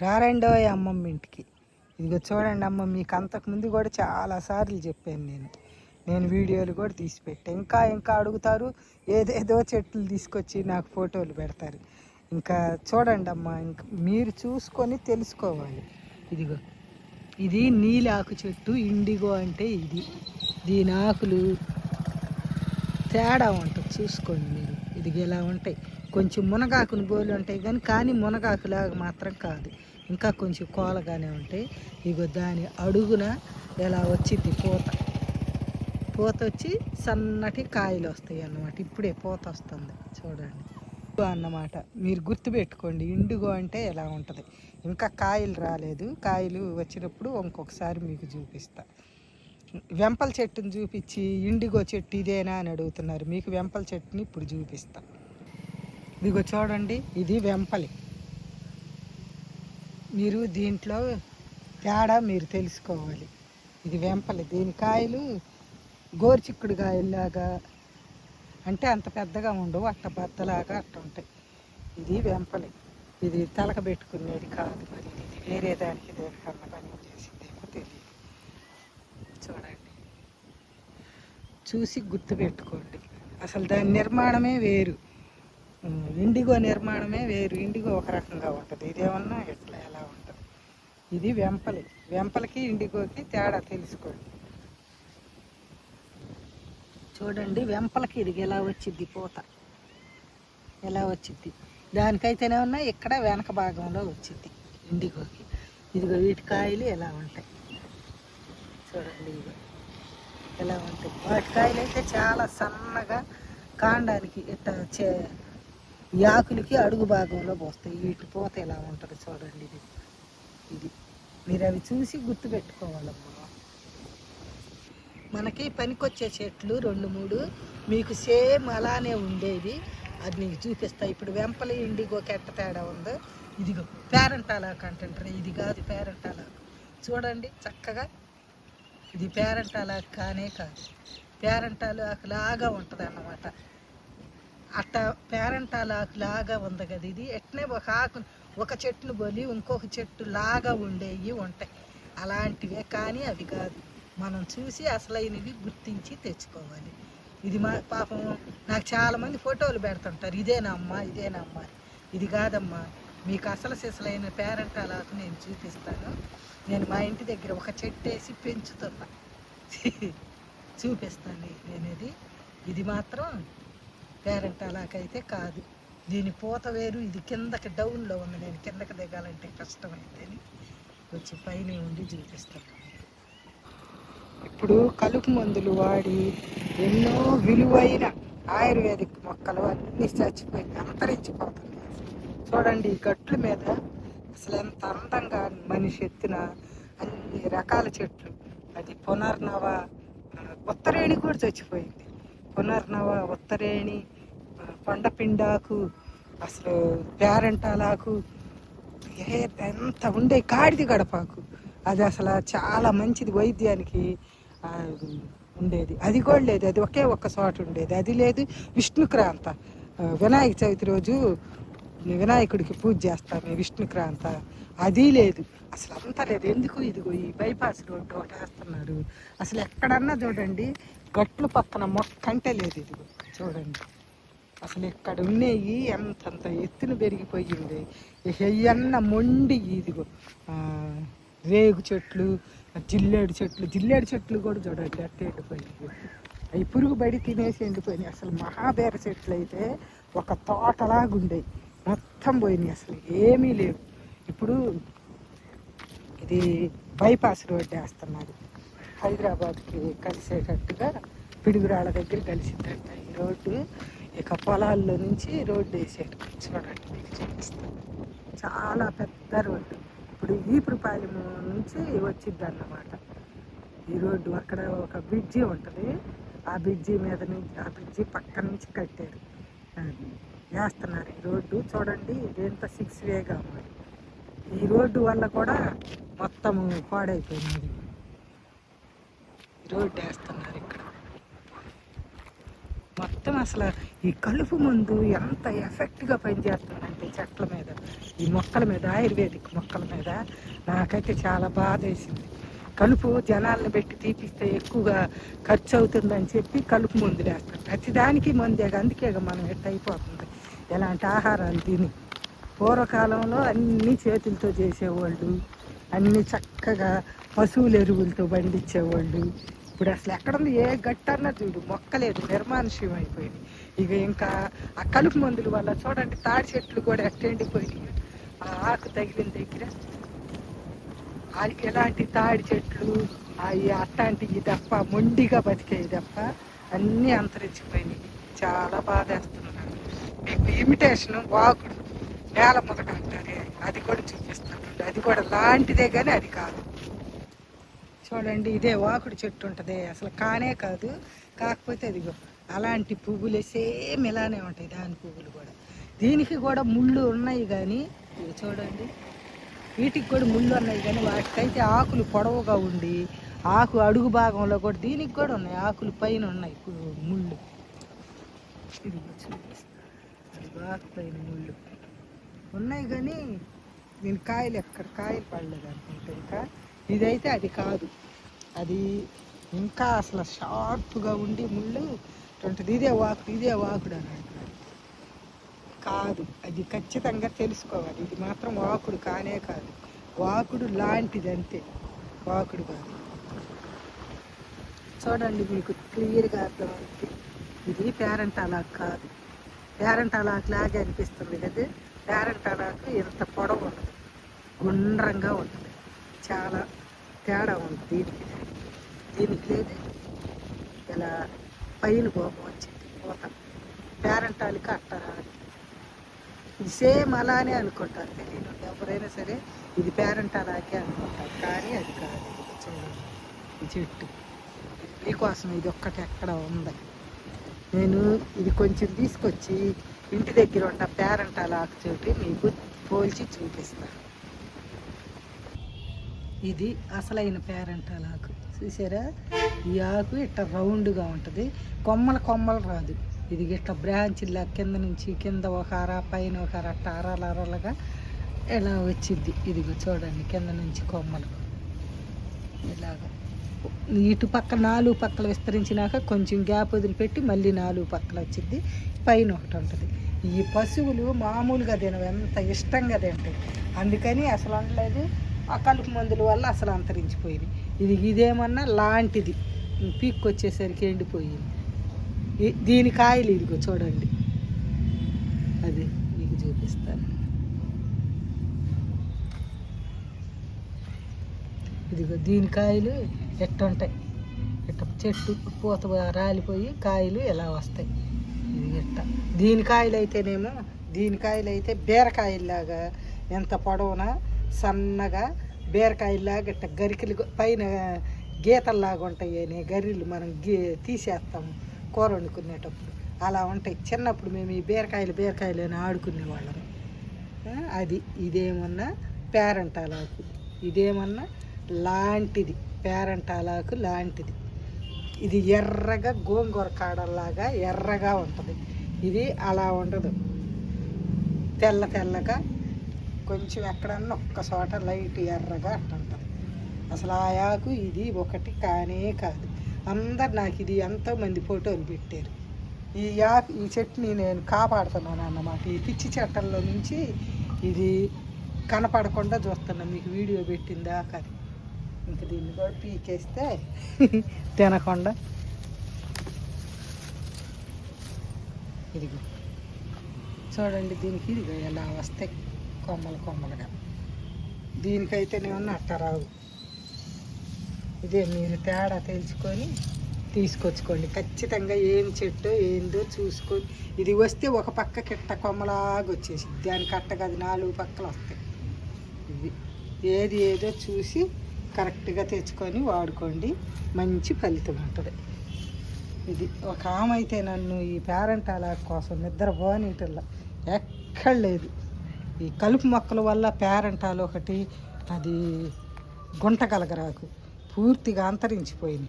రారండోయ్ అమ్మమ్మ ఇంటికి. ఇదిగో చూడండి అమ్మ మీకు అంతకుముందు కూడా చాలా సార్లు చెప్పాను నేను. నేను వీడియోలు కూడా తీసి పెట్టా. ఇంకా ఇంకా అడుగుతారు ఏదేదో చెట్లు తీసుకొచ్చి నాకు ఫోటోలు పెడతారు. ఇంకా చూడండి అమ్మ ఇంకా మీరు చూసుకొని తెలుసుకోవాలి. ఇదిగో ఇది నీలాకు చెట్టు ఇండిగో అంటే ఇది. దీని ఆకులు తేడా ఉంటుంది చూసుకోండి మీరు. ఇది ఇలా ఉంటాయి. కొంచెం మునగాకుని బోలు ఉంటాయి కానీ కానీ మునగాకులాగా మాత్రం కాదు. ఇంకా కొంచెం కోలగానే ఉంటాయి ఇగో దాని అడుగున ఇలా వచ్చింది పూత. పూత వచ్చి సన్నటి కాయలు వస్తాయి అన్నమాట. ఇప్పుడే పూత వస్తుంది. చూడండి. ఇండిగో అన్నమాట. మీరు గుర్తుపెట్టుకోండి ఇండిగో అంటే ఎలా ఉంటుంది. ఇంకా కాయలు రాలేదు. కాయలు వచ్చినప్పుడు ఇంకొకసారి మీకు చూపిస్తా. వెంపల చెట్టుని చూపించి ఇండిగో చెట్టు ఇదేనా అని అడుగుతున్నారు. మీకు వెంపల చెట్టుని ఇప్పుడు చూపిస్తా. ఇదిగో చూడండి ఇది వెంపలి. మీరు దీంట్లో తేడా మీరు తెలుసుకోవాలి. ఇది వెంపలి. దీని కాయలు గోరుచిక్కుడు కాయల్లాగా అంటే అంత పెద్దగా ఉండవు అట్ట బద్దలాగా అట్ట ఉంటాయి. ఇది వెంపలి. ఇది తలక పెట్టుకునేది కాదు మరి. ఇది వేరే దానికి దేనికన్నా పని చేసిందేమో తెలియదు. చూడండి. చూసి గుర్తుపెట్టుకోండి అసలు దాని నిర్మాణమే వేరు. ఇండిగో నిర్మాణమే వేరు. ఇండిగో ఒక రకంగా ఉంటుంది. ఇదేమన్నా ఎట్లా ఎలా ఇది వెంపలి. వెంపలకి ఇండిగోకి తేడా తెలుసుకోండి చూడండి వెంపలకి ఇది ఎలా వచ్చింది పూత? ఎలా వచ్చింది? దానికైతేనేమన్నా ఇక్కడ వెనక భాగంలో వచ్చింది ఇండిగోకి. ఇదిగో వీటి కాయలు ఎలా ఉంటాయి? చూడండి ఇవి ఎలా ఉంటాయి? వాటి కాయలు అయితే చాలా సన్నగా కాండానికి ఇట్ట చే యాకులకి ఆకులకి అడుగు భాగంలో పోస్తాయి. వీటి పూత ఎలా ఉంటుంది చూడండి ఇది. ఇది. మీరు అవి చూసి గుర్తుపెట్టుకోవాలమ్మా మనకి పనికొచ్చే చెట్లు రెండు మూడు మీకు సేమ్ అలానే ఉండేది అది నీకు చూపిస్తా. ఇప్పుడు వెంపలి ఇండిగో కెట్ట తేడా ఉందో ఇదిగో పేరెంటాలాకు అంటుంటారు ఇది కాదు పేరెంటాలాకు. చూడండి చక్కగా. ఇది పేరెంటాలాకు కానే కాదు. పేరెంటాలాకు లాగా ఉంటుంది అన్నమాట అట్ట పేరెంటాలాకు లాగా ఉంది కదా ఇది. ఎట్నే ఒక ఆకు ఒక చెట్టును బలి ఇంకొక చెట్టు లాగా ఉండేవి ఉంటాయి. అలాంటివే కానీ అవి కాదు. మనం చూసి అసలైనవి గుర్తించి తెచ్చుకోవాలి. ఇది మా పాపం నాకు చాలామంది ఫోటోలు పెడుతుంటారు. ఇదేనమ్మా ఇదేనమ్మా ఇది కాదమ్మా. మీకు అసలు సిసలైన పేరెంట్ అలాకు నేను చూపిస్తాను. నేను మా ఇంటి దగ్గర ఒక చెట్టు వేసి పెంచుతున్నా. చూపిస్తాను నేను ఇది ఇది మాత్రం పేరెంట్ అలాగైతే కాదు. దీని పూత వేరు ఇది కిందకి డౌన్లో ఉంది. నేను కిందకి దిగాలంటే కష్టమైందని వచ్చి పైన ఉండి చూపిస్తాను ఇప్పుడు కలుపు మందులు వాడి ఎన్నో విలువైన ఆయుర్వేదిక్ మొక్కలు అన్నీ చచ్చిపోయి అంతరించిపోతున్నాయి. చూడండి ఈ గట్ల మీద అసలు ఎంత అందంగా మనిషి ఎత్తిన అన్ని రకాల చెట్లు. అది పునర్నవ ఉత్తరేణి కూడా చచ్చిపోయింది. పునర్నవ ఉత్తరేణి పండపిండాకు కొండపిండాకు అసలు పేరంటాలాకు ఏ ఎంత ఉండే కాడిది గడపాకు. అది అసలు చాలా మంచిది వైద్యానికి ఉండేది. అది కూడా లేదు. అది ఒకే ఒక్క చోట ఉండేది. అది లేదు. విష్ణుక్రాంత. వినాయక చవితి రోజు వినాయకుడికి పూజ చేస్తాము విష్ణుక్రాంత. అది లేదు. అసలు అంతా లేదు. ఎందుకు ఇదిగో ఈ బైపాస్ రోడ్డు ఒకటి వేస్తున్నారు? అసలు ఎక్కడన్నా చూడండి గట్లు పక్కన మొక్క అంటే లేదు ఇదిగో. చూడండి. అసలు ఇక్కడ ఉన్నాయి ఎంతంత ఎత్తున పెరిగిపోయింది. ఎయ్యన్న మొండి ఇదిగో రేగు చెట్లు జిల్లేడు చెట్లు జిల్లేడు చెట్లు కూడా చూడండి అట్ట ఎండిపోయింది అవి పురుగు బడి తినేసి ఎండిపోయినాయి. అసలు మహాబేర చెట్లు అయితే ఒక తోటలాగా ఉండేవి మొత్తం పోయినాయి అసలు ఏమీ లేవు. ఇప్పుడు ఇది బైపాస్ రోడ్డు వేస్తున్నారు. హైదరాబాద్కి కలిసేటట్టుగా పిడుగురాళ్ళ దగ్గర కలిసిందంట ఈ రోడ్డు. ఇక పొలాల్లో నుంచి రోడ్డు వేసారు చూడండి మీకు చూపిస్తాను చాలా పెద్ద రోడ్డు. ఇప్పుడు ఈపురుపాలెం నుంచి వచ్చిద్ది అన్నమాట ఈ రోడ్డు అక్కడ ఒక బ్రిడ్జి ఉంటుంది. ఆ బ్రిడ్జి మీద నుంచి ఆ బ్రిడ్జి పక్క నుంచి కట్టారు. వేస్తున్నారు ఈ రోడ్డు. చూడండి ఇదేంత సిక్స్ వేగా మరి ఈ రోడ్డు వల్ల కూడా మొత్తం పాడైపోయింది. రోడ్డు వేస్తున్నారు ఇక్కడ. మొత్తం అసలు ఈ కలుపు మందు ఎంత ఎఫెక్ట్గా పనిచేస్తుందంటే చెట్ల మీద. ఈ మొక్కల మీద ఆయుర్వేదిక్ మొక్కల మీద నాకైతే చాలా బాధ వేసింది. కలుపు జనాలను పెట్టి తీపిస్తే ఎక్కువగా ఖర్చు అవుతుందని చెప్పి కలుపు మందులు వేస్తారు. ప్రతిదానికి మందే అందుకే మనం ఎట్ అయిపోతుంది. ఎలాంటి ఆహారాలు తిని. పూర్వకాలంలో అన్నీ చేతులతో చేసేవాళ్ళు అన్ని చక్కగా పశువుల ఎరువులతో పండించేవాళ్ళు ఇప్పుడు అసలు ఎక్కడుంది? ఏ గట్టన్నా చూడు మొక్కలేదు నిర్మానుష్యం అయిపోయింది ఇక ఇంకా ఆ కలుపు మందుల వల్ల చూడండి తాడి చెట్లు కూడా ఎట్టెండిపోయినాయి ఆ ఆకు తగిలిన దగ్గర ఎలాంటి తాడి చెట్లు అవి అట్లాంటివి తప్ప మొండిగా బతికేవి తప్ప అన్నీ అంతరించిపోయినాయి. చాలా బాధేస్తున్నాను మీకు ఇమిటేషన్ వాకుడు నేల మొదట అంటారే అది కూడా చూపిస్తాను. అది కూడా లాంటిదే కానీ అది కాదు. చూడండి ఇదే వాకుడు చెట్టు ఉంటుంది. అసలు కానే కాదు. కాకపోతే అదిగో అలాంటి పువ్వులే సేమ్ ఇలానే ఉంటాయి దాని పువ్వులు కూడా. దీనికి కూడా ముళ్ళు ఉన్నాయి కానీ ఇవి చూడండి. వీటికి కూడా ముళ్ళు ఉన్నాయి కానీ వాటికైతే ఆకులు పొడవుగా ఉండి ఆకు అడుగు భాగంలో కూడా దీనికి కూడా ఉన్నాయి. ఆకులు పైన ఉన్నాయి ముళ్ళు. ఇది చూపిస్తా. అది ఆకు పైన ముళ్ళు. ఉన్నాయి కానీ దీని కాయలు ఎక్కడ? కాయలు పడలేదు అనుకుంటా ఇంకా. ఇదైతే అది కాదు. అది ఇంకా అసలు షార్ప్గా ఉండి ముళ్ళు అటువంటిది ఇదే వాకుడు ఇదే వాకుడు అని కాదు అది ఖచ్చితంగా తెలుసుకోవాలి. ఇది మాత్రం వాకుడు కానే కాదు. వాకుడు లాంటిది అంతే. వాకుడు కాదు. చూడండి మీకు క్లియర్గా అర్థమవుతుంది ఇది పేరెంట్ అలాక్ కాదు. పేరెంట్ అలాక్ లాగే అనిపిస్తుంది కదా. పేరెంట్ అలాక్ ఇంత పొడవు ఉండదు. గుండ్రంగా ఉంటుంది చాలా తేడా ఉంది దీనికి. దీనికి లేదు. ఇలా పైన కోపం వచ్చింది. పూత పేరెంటాలకి అట్టరా ఇది సేమ్ అలానే అనుకుంటారు తెలియదు ఎవరైనా సరే ఇది పేరెంట్ అలాగే అనుకుంటారు. కానీ అది కాదు. చూడండి ఈ చెట్టు. మీకోసం ఇది ఒక్కటి ఎక్కడ ఉంది? నేను ఇది కొంచెం తీసుకొచ్చి ఇంటి దగ్గర ఉన్న పేరెంట్ అలా చోటి మీకు పోల్చి చూపిస్తాను. ఇది అసలైన పేరెంట్ ఆకు. చూసారా? ఈ ఆకు ఇట్లా రౌండ్గా ఉంటుంది. కొమ్మల కొమ్మలు రాదు. ఇది ఇట్లా బ్రాంచిలా కింద నుంచి కింద ఒక అర పైన ఒక అర అట్ట అరల అరలుగా ఇలా వచ్చింది ఇదిగో చూడండి కింద నుంచి కొమ్మలు. ఇలాగ. ఇటు పక్క నాలుగు పక్కలు విస్తరించినాక కొంచెం గ్యాప్ వదిలిపెట్టి మళ్ళీ నాలుగు పక్కల వచ్చింది పైన ఒకటి ఉంటుంది. ఈ పశువులు మామూలుగా తినవు. ఎంత ఇష్టంగా తింటాయి. అందుకని అసలు ఉండలేదు ఆ కలుపు మందుల వల్ల అసలు అంతరించిపోయింది. ఇది ఇదేమన్నా లాంటిది. పీక్ వచ్చేసరికి ఎండిపోయింది దీని కాయలు ఇదిగో చూడండి. అది మీకు చూపిస్తాను. ఇదిగో దీని కాయలు ఎట్టుంటాయి ఇట్ట చెట్టు పూత రాలిపోయి కాయలు ఎలా వస్తాయి? ఇది ఇట్ట దీని కాయలు అయితేనేమో దీని కాయలు అయితే బీరకాయల్లాగా ఎంత పొడవునా సన్నగా బీరకాయలాగా ఇట్ట గరికలు పైన గీతల్లాగా ఉంటాయి అని గరిలు మనం గీ తీసేస్తాము కూర వండుకునేటప్పుడు. అలా ఉంటాయి. చిన్నప్పుడు మేము ఈ బీరకాయలు బీరకాయలు అని ఆడుకునేవాళ్ళము అది ఇదేమన్నా పేరంటాలాకు. ఇదేమన్నా లాంటిది. పేరంటాలాకు లాంటిది. ఇది ఎర్రగా గోంగూర కాడల్లాగా ఎర్రగా ఉంటుంది. ఇది అలా ఉండదు. తెల్ల తెల్లగా కొంచెం ఎక్కడన్నా ఒక్క చోట లైట్ ఎర్రగా అట్టుంటుంది అసలు ఆ ఆకు ఇది ఒకటి కానే కాదు. అందరు నాకు ఇది ఎంతోమంది ఫోటోలు పెట్టారు. ఈ ఆకు ఈ చెట్టుని నేను కాపాడుతున్నాను అన్నమాట. ఈ పిచ్చి చెట్టల్లో నుంచి ఇది కనపడకుండా చూస్తున్నా. మీకు వీడియో పెట్టిందా కాదు ఇంక దీన్ని కూడా పీకేస్తే తినకుండా. ఇదిగో. చూడండి దీనికి ఇదిగో ఎలా వస్తాయి. కొమ్మలు కొమ్మలుగా. దీనికైతేనేమన్నా అట్ట రావు ఇదే మీరు తేడా తెలుసుకొని తీసుకొచ్చుకోండి. ఖచ్చితంగా ఏం చెట్టు ఏందో చూసుకొని ఇది వస్తే ఒక పక్క కిట్ట కొమ్మలాగా వచ్చేసి దానికి అట్టగది నాలుగు పక్కలు వస్తాయి. ఇది ఏది ఏదో చూసి కరెక్ట్గా తెచ్చుకొని వాడుకోండి. మంచి ఫలితం ఉంటుంది. ఇది ఒక ఆమె అయితే నన్ను ఈ పేరెంట్ అలా కోసం నిద్ర పోనీటల్లా ఎక్కడ లేదు. ఈ కలుపు మొక్కల వల్ల పేరంటాలు ఒకటి అది గుంట కలగరాకు పూర్తిగా అంతరించిపోయింది.